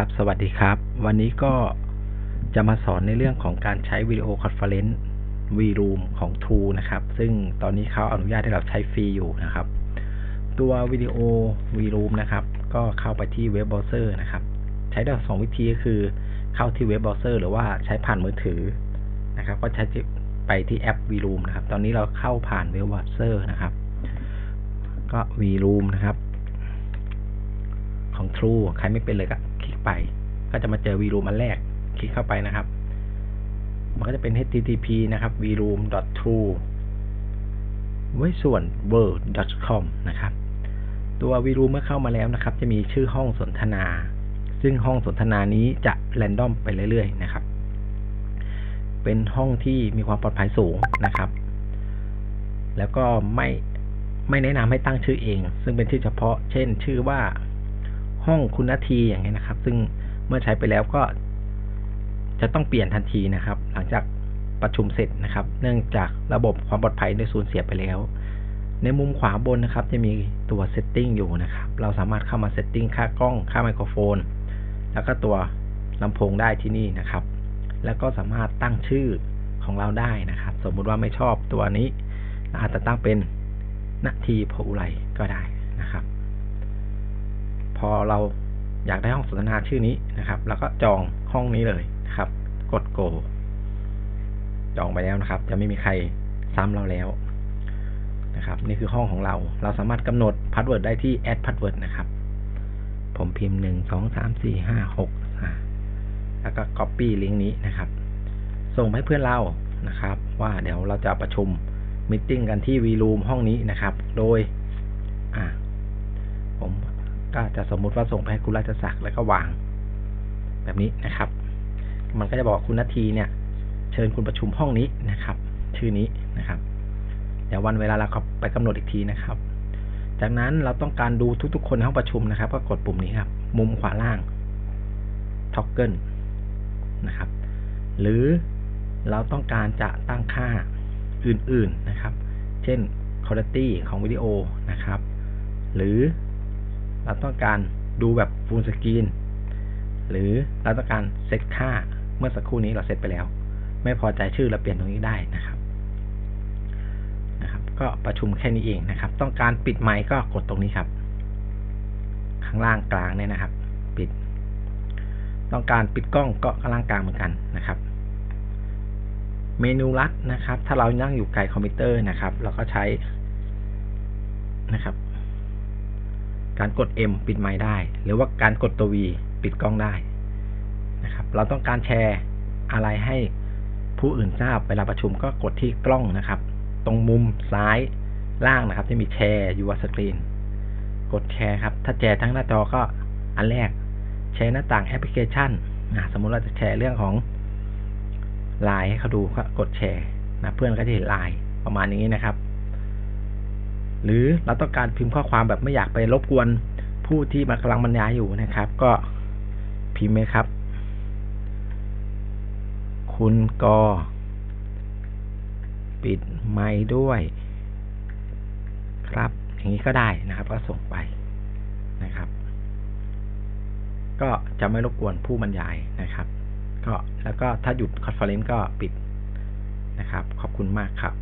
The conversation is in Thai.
ครับ สวัสดีครับ วันนี้ก็จะมาสอนในเรื่องของการใช้วิดีโอคอนเฟอเรนซ์ VRoom ของ True นะครับ ซึ่งตอนนี้เขาอนุญาตให้เราใช้ฟรีอยู่นะครับ ตัววิดีโอ VRoom นะครับ ก็เข้าไปที่เว็บเบราว์เซอร์นะครับ ใช้ได้สองวิธีก็คือเข้าที่เว็บเบราว์เซอร์หรือว่าใช้ผ่านมือถือนะครับ ก็ใช้ไปที่แอป VRoom นะครับ ตอนนี้เราเข้าผ่านเว็บเบราว์เซอร์นะครับ ก็ VRoom นะครับ True ใครไม่เป็นเลยก็คลิกไป ก็จะมาเจอ VRoom อันแรก คลิกเข้าไปนะครับ มันก็จะเป็น http นะครับ vroom.true ไว้ส่วน world.com นะครับ ตัว VRoom เมื่อเข้ามาแล้วนะครับ จะมีชื่อห้องสนทนา ซึ่งห้องสนทนานี้จะ random ไปเรื่อยๆ นะครับ เป็นห้องที่มีความปลอดภัยสูงนะครับ แล้วก็ไม่ไม่แนะนำให้ตั้งชื่อเอง ซึ่งเป็นชื่อเฉพาะ เช่น ชื่อว่า ห้องคุณนาทีอย่างเงี้ยนะครับ ซึ่งเมื่อใช้ไปแล้วก็ จะต้องเปลี่ยนทันทีนะครับ หลังจากประชุมเสร็จนะครับ เนื่องจากระบบความปลอดภัยได้สูญเสียไปแล้ว ในมุมขวาบนนะครับ จะมีตัวเซตติ้งอยู่นะครับ เราสามารถเข้ามาเซตติ้งค่ากล้อง ค่าไมโครโฟน แล้วก็ตัวลำโพงได้ที่นี่นะครับ แล้วก็สามารถตั้งชื่อของเราได้นะครับ สมมุติว่าไม่ชอบตัวนี้อาจจะตั้งเป็นนาทีพอุไรก็ได้ พอเราอยากได้ห้องสนทนาชื่อนี้นะครับ แล้วก็จองห้องนี้เลยนะครับ กด go จองไปแล้วนะครับ จะไม่มีใครซ้ำเราแล้วนะครับ นี่คือห้องของเรา เราสามารถกำหนดพาสเวิร์ดได้ที่ add password นะครับ ผมพิมพ์หนึ่งสองสามสี่ห้าหกแล้วก็ copy ลิงก์นี้นะครับ ส่งให้เพื่อนเรานะครับ ว่าเดี๋ยวเราจะประชุมมิ팅กันที่ VRoom ห้องนี้นะครับ โดย ก็จะสมมุติว่าส่งไปให้คุณราชศักดิ์แล้วก็วาง แบบนี้นะครับ มันก็จะบอกคุณนาทีเนี่ย เชิญคุณประชุมห้องนี้นะครับ ชื่อนี้นะครับ เดี๋ยววันเวลาเราไปกำหนดอีกทีนะครับ จากนั้นเราต้องการดูทุกๆ คนในห้องประชุมนะครับ ก็กดปุ่มนี้ครับ มุมขวาล่างท็อกเกิลนะครับ หรือเราต้องการจะตั้งค่าอื่นๆนะครับ เช่น quality ของวิดีโอนะครับ หรือ เราต้องการดูแบบ full screen หรือเราต้องการเซตค่าเมื่อสักครู่นี้เราเซตไปแล้ว ไม่พอใจชื่อเราเปลี่ยนตรงนี้ได้นะครับนะครับ ก็ประชุมแค่นี้เองนะครับ ต้องการปิดไมค์ก็กดตรงนี้ครับ ข้างล่างกลางเนี่ยนะครับ ปิด ต้องการปิดกล้องก็ข้างล่างกลางเหมือนกันนะครับเมนูลัดนะครับ ถ้าเรานั่งอยู่ไกลคอมพิวเตอร์นะครับ เราก็ใช้นะครับ การกด M ปิดไมค์ได้ หรือว่าการกดตัว V ปิดกล้องได้นะครับ เราต้องการแชร์อะไรให้ผู้อื่นทราบเวลาประชุมก็กดที่กล้องนะครับ ตรงมุมซ้ายล่างนะครับ จะมีแชร์ยูสกรีนกดแชร์ครับ ถ้าแชร์ทั้งหน้าจอก็อันแรก แชร์หน้าต่างแอปพลิเคชันสมมุติเราจะแชร์เรื่องของไลน์ให้เขาดูก็กดแชร์นะเพื่อนก็จะเห็นไลน์ประมาณนี้นะครับ หรือเราต้องการพิมพ์ข้อความแบบไม่อยากไปรบกวนผู้ที่มากำลังบรรยายอยู่นะครับ ก็พิมพ์ไหมครับ คุณกอปิดไมค์ด้วย ครับ อย่างนี้ก็ได้นะครับ ก็ส่งไปนะครับ ก็จะไม่รบกวนผู้บรรยายนะครับ ก็แล้วก็ถ้าหยุดคอนเฟอเรนซ์ก็ปิดนะครับ ขอบคุณมากครับ